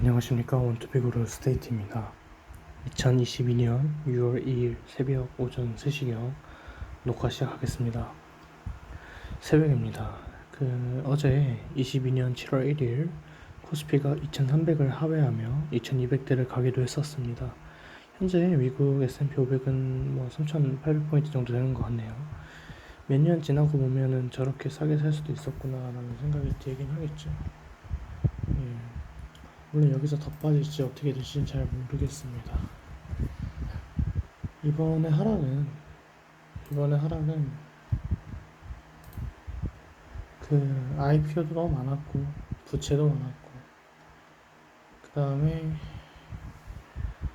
안녕하십니까 원투빅으로 스테이트입니다. 2022년 6월 2일 새벽 오전 3시경 녹화 시작하겠습니다. 새벽입니다. 그 어제 22년 7월 1일 코스피가 2,300을 하회하며 2,200대를 가기도 했었습니다. 현재 미국 S&P 500은 뭐 3,800포인트 정도 되는 것 같네요. 몇 년 지나고 보면은 저렇게 싸게 살 수도 있었구나라는 생각이 들긴 하겠죠. 예. 물론 여기서 더 빠질지 어떻게 될지는 잘 모르겠습니다. 이번에 하락은 이번에 하락은 그 IPO도 너무 많았고 부채도 많았고 그 다음에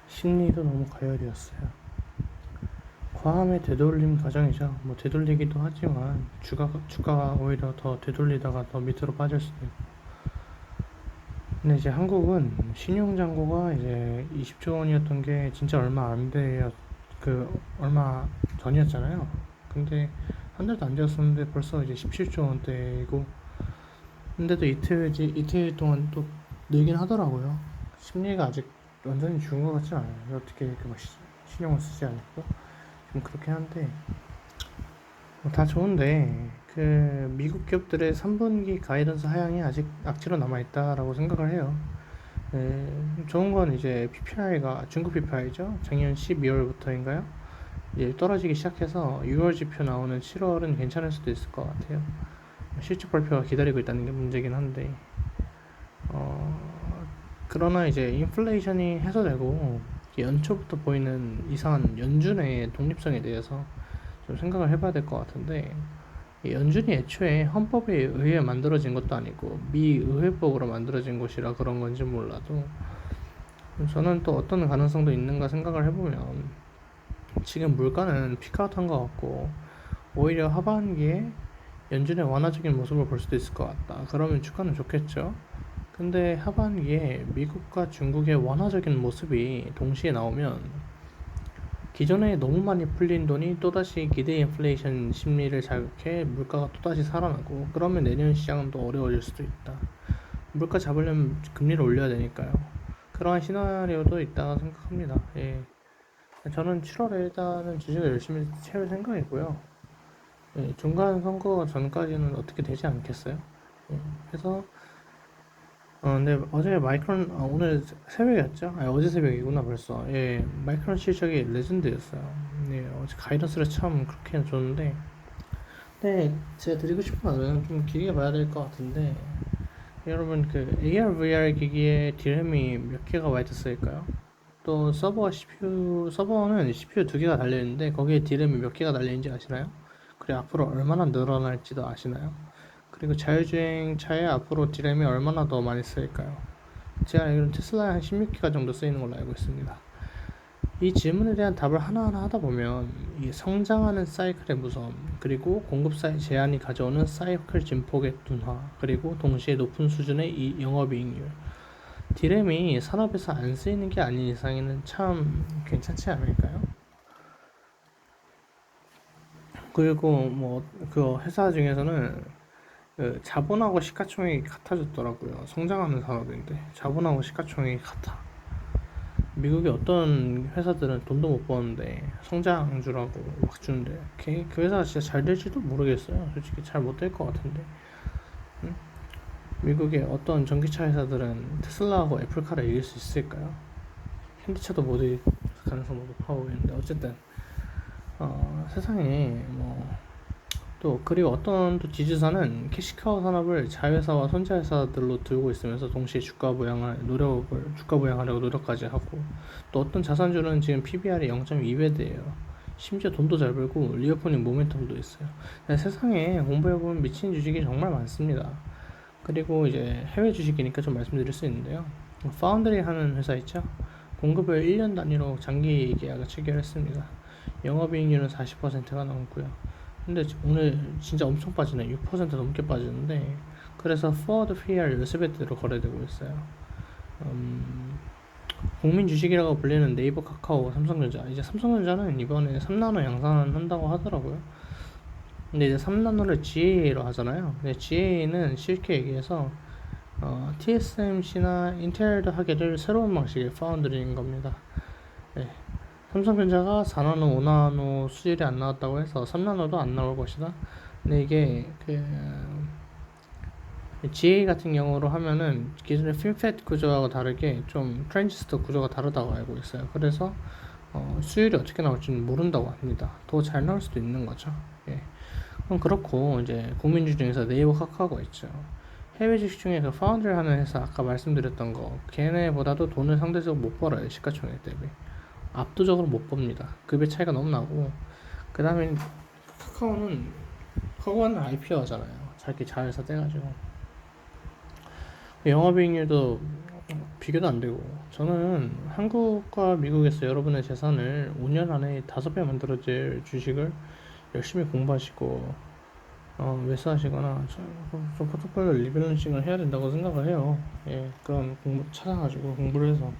심리도 너무 가열이었어요. 과함의 되돌림 과정이죠. 뭐 되돌리기도 하지만 주가 주가가 오히려 더 되돌리다가 더 밑으로 빠질 수도 있고. 근데 이제 한국은 신용 잔고가 이제 20조 원이었던 게 진짜 얼마 안 돼요. 그 얼마 전이었잖아요. 근데 한 달도 안 되었었는데 벌써 이제 17조 원대이고 근데도 이틀 이제 이틀 동안 또 늘긴 하더라고요. 심리가 아직 완전히 죽은 것 같지 않아요. 어떻게 이렇게 막 시- 신용을 쓰지 않고 좀 그렇긴 한데 뭐 다 좋은데 그 미국 기업들의 3분기 가이던스 하향이 아직 악재로 남아 있다라고 생각을 해요. 네, 좋은 건 이제 PPI가 중국 PPI죠. 작년 12월부터인가요? 이제 떨어지기 시작해서 6월 지표 나오는 7월은 괜찮을 수도 있을 것 같아요. 실적 발표가 기다리고 있다는 게 문제긴 한데 어, 그러나 이제 인플레이션이 해소되고 연초부터 보이는 이상한 연준의 독립성에 대해서 좀 생각을 해봐야 될 것 같은데 이 연준이 애초에 헌법에 의해 만들어진 것도 아니고 미 의회법으로 만들어진 곳이라 그런 건지 몰라도 저는 또 어떤 가능성도 있는가 생각을 해보면 지금 물가는 피크아웃한 것 같고 오히려 하반기에 연준의 완화적인 모습을 볼 수도 있을 것 같다. 그러면 주가는 좋겠죠. 근데 하반기에 미국과 중국의 완화적인 모습이 동시에 나오면 기존에 너무 많이 풀린 돈이 또다시 기대 인플레이션 심리를 자극해 물가가 또다시 살아나고 그러면 내년 시장은 또 어려워질 수도 있다. 물가 잡으려면 금리를 올려야 되니까요. 그러한 시나리오도 있다고 생각합니다. 예. 저는 7월에 일단은 주식을 열심히 채울 생각이고요. 예, 중간 선거 전까지는 어떻게 되지 않겠어요? 예, 그래서 어, 근데 어제 마이크론 아, 오늘 새벽이었죠? 아니 어제 새벽이구나 벌써. 예, 마이크론 실적이 레전드였어요. 예, 어제 가이던스를 참 그렇게 줬는데, 근데 제가 드리고 싶은 말은 좀 길게 봐야 될 것 같은데, 여러분 그 AR VR 기기에 디램이 몇 개가 와이트 쓰일까요? 또 서버와 CPU 서버는 CPU 두 개가 달려 있는데 거기에 디램이 몇 개가 달려 있는지 아시나요? 그리고 앞으로 얼마나 늘어날지도 아시나요? 그리고 자율주행 차에 앞으로 디램이 얼마나 더 많이 쓰일까요? 제가 알기로는 테슬라에 한 16기가 정도 쓰이는 걸로 알고 있습니다. 이 질문에 대한 답을 하나하나 하다 보면 이 성장하는 사이클의 무서움 그리고 공급사의 제한이 가져오는 사이클 진폭의 둔화 그리고 동시에 높은 수준의 이 영업이익률 디램이 산업에서 안 쓰이는 게 아닌 이상에는 참 괜찮지 않을까요? 그리고 뭐 그 회사 중에서는 그 자본하고 시가총액이 같아졌더라고요. 성장하는 산업인데 자본하고 시가총액이 같아. 미국의 어떤 회사들은 돈도 못 버는데 성장주라고 막 주는데 걔, 그 회사가 진짜 잘 될지도 모르겠어요. 솔직히 잘 못 될 것 같은데. 응? 미국의 어떤 전기차 회사들은 테슬라하고 애플카를 이길 수 있을까요? 현대차도 못 이길 가능성 높아 보이는데 어쨌든 어, 세상에 뭐 또 그리고 어떤 또 지주사는 캐시카우 산업을 자회사와 손자회사들로 들고 있으면서 동시에 주가 부양을 노력을 주가 부양하려고 노력까지 하고 또 어떤 자산주는 지금 PBR이 0.2배대예요. 심지어 돈도 잘 벌고 리오프닝 모멘텀도 있어요. 세상에 공부해보면 미친 주식이 정말 많습니다. 그리고 이제 해외 주식이니까 좀 말씀드릴 수 있는데요. 파운드리 하는 회사 있죠? 공급을 1년 단위로 장기 계약을 체결했습니다. 영업이익률은 40%가 넘고요. 근데 오늘 진짜 엄청 빠지네. 6% 넘게 빠지는데 그래서 포워드 PER 13배대로 거래되고 있어요. 음, 국민 주식이라고 불리는 네이버, 카카오, 삼성전자. 이제 삼성전자는 이번에 3나노 양산한다고 하더라고요. 근데 이제 3나노를 GA로 하잖아요. 근데 GA는 쉽게 얘기해서 어, TSMC나 인텔도 하기를 새로운 방식의 파운드리인 겁니다. 예. 삼성전자가 4나노, 5나노 수율이 안 나왔다고 해서 3나노도 안 나올 것이다. 근데 이게 그 GA 같은 경우로 하면은 기존의 핀팻 구조하고 다르게 좀 트랜지스터 구조가 다르다고 알고 있어요. 그래서 어, 수율이 어떻게 나올지는 모른다고 합니다. 더 잘 나올 수도 있는 거죠. 예. 그럼 그렇고 이제 국민주 중에서 네이버 카카오가 있죠. 해외 주식 중에 그 파운드를 하는 회사 아까 말씀드렸던 거 걔네보다도 돈을 상대적으로 못 벌어요 시가총액 대비 압도적으로 못 법니다. 급의 차이가 너무 나고. 그 다음에 카카오는 카카오는 IPO잖아요. 자기 자회사 떼가지고. 영업이익률도 비교도 안 되고. 저는 한국과 미국에서 여러분의 재산을 5년 안에 5배 만들어질 주식을 열심히 공부하시고 어, 매수하시거나 저, 저 포트폴리오 리밸런싱을 해야 된다고 생각을 해요. 예, 그런 공부 찾아가지고 공부를 해서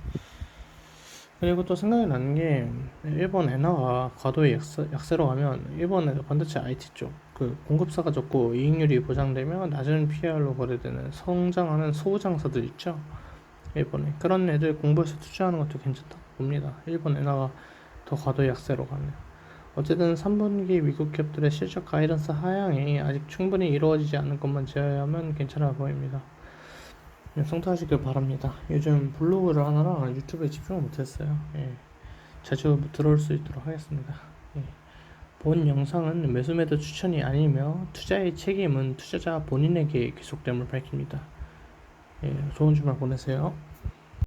그리고 또 생각이 나는 게 일본 엔화가 과도의 약세, 약세로 가면 일본의 반도체 IT 쪽 그 공급사가 적고 이익률이 보장되면 낮은 PR로 거래되는 성장하는 소장사들 있죠. 일본에 그런 애들 공부해서 투자하는 것도 괜찮다고 봅니다. 일본 엔화가 더 과도의 약세로 가면. 어쨌든 3분기 미국 기업들의 실적 가이던스 하향이 아직 충분히 이루어지지 않은 것만 제외하면 괜찮아 보입니다. 네, 성투하시길 바랍니다. 요즘 블로그를 하느라 유튜브에 집중을 못했어요. 예. 자주 들어올 수 있도록 하겠습니다. 예. 본 영상은 매수 매도 추천이 아니며 투자의 책임은 투자자 본인에게 귀속됨을 밝힙니다. 예, 좋은 주말 보내세요.